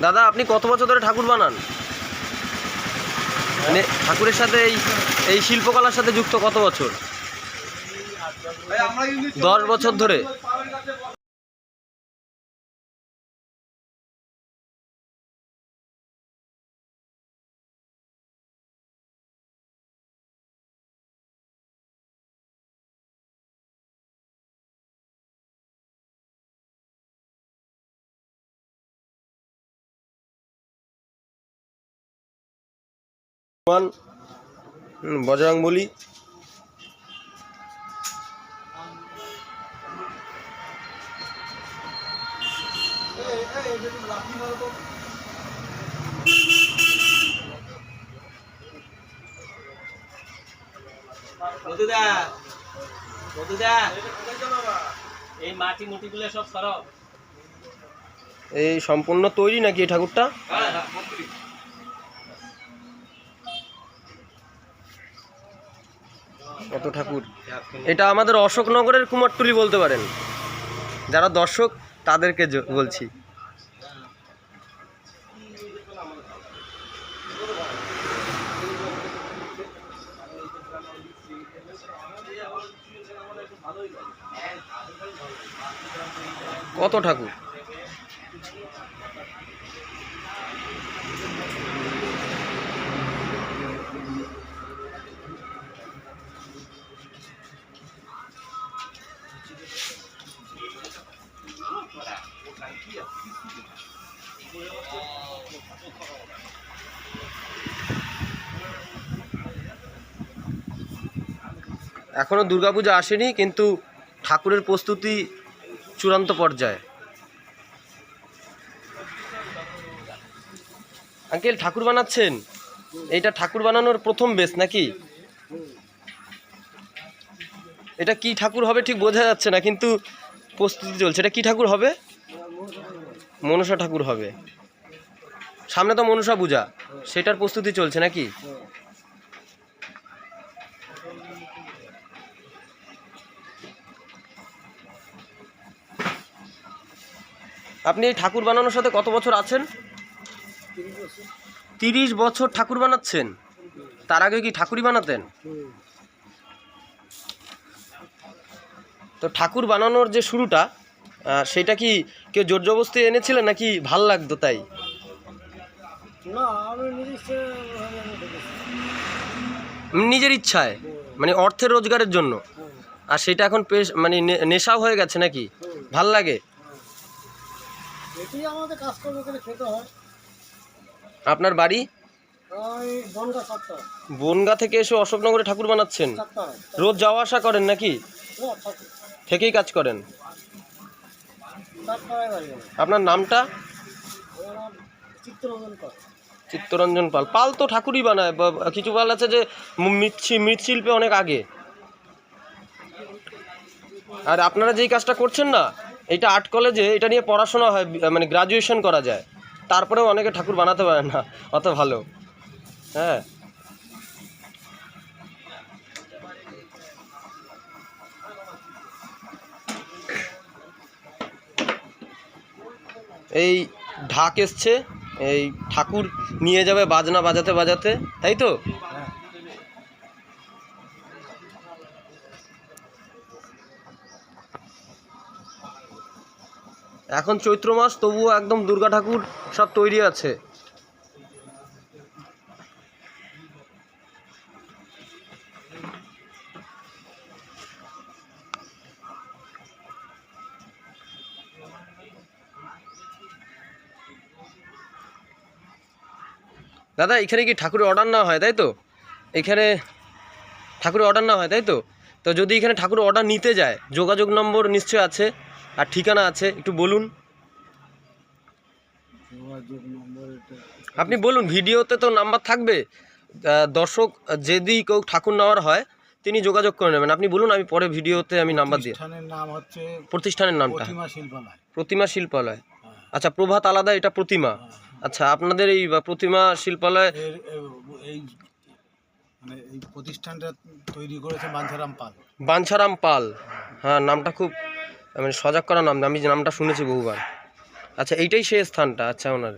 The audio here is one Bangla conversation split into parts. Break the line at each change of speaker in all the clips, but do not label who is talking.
দাদা আপনি কত বছর ধরে ঠাকুর বানান? মানে ঠাকুরের সাথে এই এই শিল্পকলার সাথে যুক্ত কত বছর? দশ বছর ধরে। বজরং বলি।
এই মাটি মুটিগুলো সব
এই সম্পূর্ণ তৈরি নাকি এই ঠাকুরটা? কত ঠাকুর। এটা আমাদের অশোকনগরের কুমারটুলি বলতে পারেন। যারা দর্শক তাদেরকে বলছি। কত ঠাকুর? এখনও দুর্গাপূজা আসেনি, কিন্তু ঠাকুরের প্রস্তুতি চূড়ান্ত পর্যায়ে। আঙ্কেল, ঠাকুর বানাচ্ছেন? এইটা ঠাকুর বানানোর প্রথম বেস নাকি? এটা কি ঠাকুর হবে ঠিক বোঝা যাচ্ছে না, কিন্তু প্রস্তুতি চলছে। এটা কি ঠাকুর হবে? মনসা ঠাকুর হবে। সামনে তো মনসা পূজা, সেটার প্রস্তুতি চলছে নাকি? আপনি এই ঠাকুর বানানোর সাথে কত বছর আছেন? তিরিশ বছর ঠাকুর বানাচ্ছেন? তার আগে কি ঠাকুরই বানাতেন? তো ঠাকুর বানানোর যে শুরুটা সেটা কি কেউ জোর জবস্তি এনেছিলেন নাকি ভালো লাগতো তাই? নিজের ইচ্ছায় মানে অর্থের রোজগারের জন্য। আর সেটা এখন পেশ মানে নেশাও হয়ে গেছে নাকি? ভালো লাগে?
এটি আমাদের কাজকর্ম করে খেতে হয়।
আপনার বাড়ি?
বনগা
থেকে এসে অশোকনগরে ঠাকুর বানাচ্ছেন? রোজ যাওয়া আসা করেন নাকি? থেকেই কাজ করেন? আপনার নামটা?
চিত্তরঞ্জন
পাল। পাল। তো ঠাকুরই বানায়। কিছু পাল আছে যে মৃৎ মৃৎশিল্পে অনেক আগে। আর আপনারা যেই কাজটা করছেন না এটা আর্ট কলেজে এটা নিয়ে পড়াশোনা হয় মানে গ্রাজুয়েশন করা যায়। তারপরেও অনেকে ঠাকুর বানাতে পারে না, অত ভালো। হ্যাঁ। এই ঢাক এসছে, এই ঠাকুর নিয়ে যাবে বাজনা বাজাতে বাজাতে, তাই তো? এখন চৈত্র মাস, তবুও একদম দুর্গা ঠাকুর সব তৈরি আছে। দাদা, এখানে কি ঠাকুরের অর্ডার না হয়, তাই তো? এখানে ঠাকুরের অর্ডার না হয়, তাই তো? তো যদি এখানে ঠাকুর অর্ডার নিতে যায় যোগাযোগ নম্বর নিশ্চয় আছে আর ঠিকানা আছে একটু বলুন। আপনি বলুন ভিডিওতে তো নাম্বার থাকবে। দর্শক যদি কেউ ঠাকুর নেওয়ার হয় তিনি যোগাযোগ করে নেবেন। আপনি বলুন আমি পরে ভিডিওতে আমি নাম্বার দিয়ে
প্রতিষ্ঠানের নাম হচ্ছে
প্রতিষ্ঠানের নামটা।
প্রতিমা শিল্পালয়। হ্যাঁ,
আচ্ছা প্রভাত আলাদা এটা প্রতিমা।
হ্যাঁ,
আচ্ছা আপনাদের এই প্রতিমা শিল্পালয়
এই মানে এই প্রতিষ্ঠানটা তৈরি করেছে বাঞ্ছারাম পাল।
বাঞ্ছারাম পাল। হ্যাঁ নামটা খুব মানে সজাগ করা নাম আমি যে নামটা শুনেছি বহুবার। আচ্ছা এইটাই সেই স্থানটা আচ্ছা ওনার।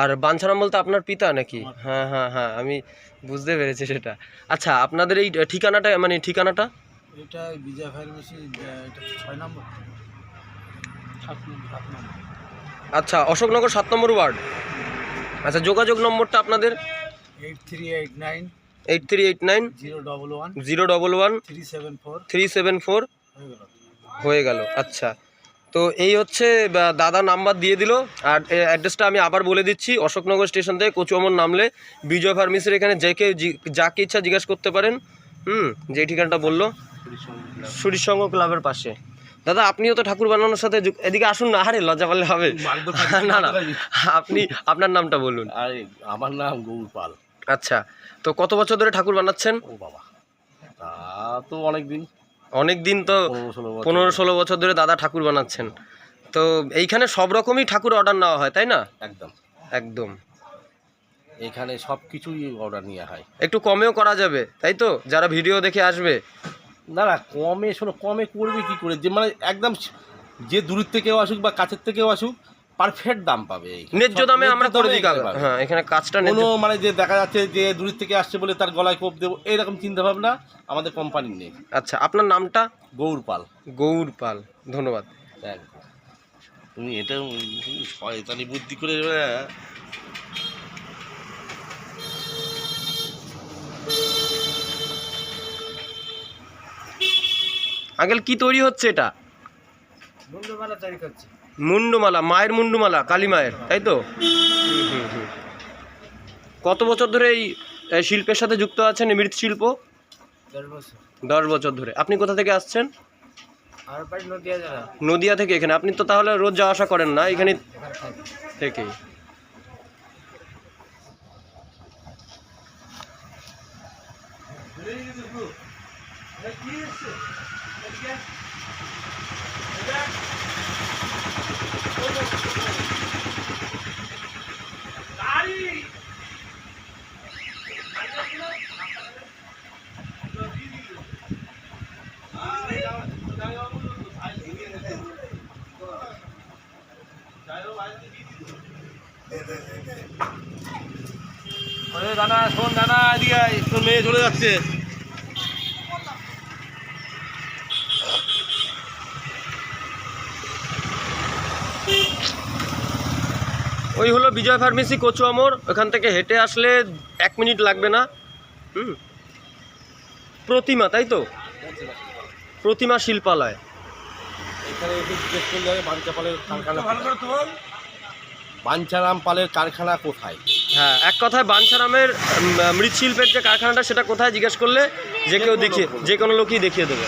আর বাঞ্ছারাম বলতে আপনার পিতা নাকি? হ্যাঁ হ্যাঁ হ্যাঁ আমি বুঝতে পেরেছি সেটা। আচ্ছা আপনাদের এই ঠিকানাটা মানে ঠিকানাটা?
এটা বিজয় ফার্মেসি এটা ছয় নম্বর।
আচ্ছা অশোকনগর সাত নম্বর ওয়ার্ড। আচ্ছা যোগাযোগ নম্বরটা আপনাদের?
Eight three eight nine
eight three eight nine
zero double one
zero double one
three seven four
three seven four
হয়ে গেল।
আচ্ছা। তো এই হচ্ছে দাদা নাম্বার দিয়ে দিল। আর অ্যাড্রেসটা আমি আবার বলে দিচ্ছি। অশোকনগর স্টেশন থেকে কচুয়ামন নামলে বিজয় ফার্মেসির এখানে যে কেউ যাকে ইচ্ছা জিজ্ঞেস করতে পারেন। হুম যে ঠিকানাটা বলল। সুরিসংঘ ক্লাবের পাশে। দাদা আপনিও তো ঠাকুর বানানোর সাথে এদিকে আসুন না। আরে লজ্জা পারলে হবে। না না। আপনি আপনার নামটা বলুন।
আরে আমার নাম গৌর পাল।
আচ্ছা। তো কত বছর ধরে ঠাকুর বানাচ্ছেন?
ও বাবা তা তো অনেক দিন
অনেক দিন তো
পনেরো ষোলো বছর।
পনেরো ষোলো বছর ধরে দাদা ঠাকুর বানাচ্ছেন। তো এইখানে সব রকমই ঠাকুর অর্ডার নেওয়া হয় তাই না?
একদম।
একদম।
এখানে সব কিছুই অর্ডার নেওয়া হয়।
একটু কমেও করা যাবে তাই তো? যারা ভিডিও দেখে আসবে।
না না কমে শোনো কমে করবে কি করে? যে মানে একদম যে দূরের থেকেও আসুক বা কাছের থেকেও আসুক পারফেক্ট দাম পাবে।
ন্যায্য দামে আমরা করে দিই হ্যাঁ এখানে কাজটা
কোনো মানে যে দেখা যাচ্ছে যে দূরের থেকে আসছে বলে তার গলায় কোপ দেবো এইরকম চিন্তা ভাবনা আমাদের কোম্পানির নেই।
আচ্ছা আপনার নামটা?
গৌর পাল।
গৌর পাল ধন্যবাদ।
তুমি এটা শয়তানি বুদ্ধি করে
আঙ্কেল কি তৈরি হচ্ছে এটা?
বন্ধুমালা তৈরি করছি।
মুন্ডুমালা মায়ের মুন্ডুমালা কালী মায়ের তাই তো। কত বছর ধরে এই শিল্পের সাথে যুক্ত আছেন মৃৎশিল্প? দশ বছর ধরে। আপনি কোথা থেকে আসছেন?
নদিয়া
থেকে এখানে। আপনি তো তাহলে রোজ যাওয়া আসা করেন না এখানে
এখানে থাকে।
থেকেই।
দানা শোন দানা এদিকে আয়, তোর মেয়ে চলে যাচ্ছে।
ওই হলো বিজয় ফার্মেসি কচুয়ামোর ওখান থেকে হেঁটে আসলে এক মিনিট লাগবে না। হুম। প্রতিমা তাই তো? প্রতিমা শিল্পালয়।
বাঞ্চারাম পালের কারখানা কোথায়?
হ্যাঁ। এক কথায় বাঞ্ছারামের মৃৎশিল্পের যে কারখানাটা, সেটা কোথায় জিজ্ঞেস করলে যে কেউ দেখিয়ে যে কোনো লোকই দেখিয়ে দেবে।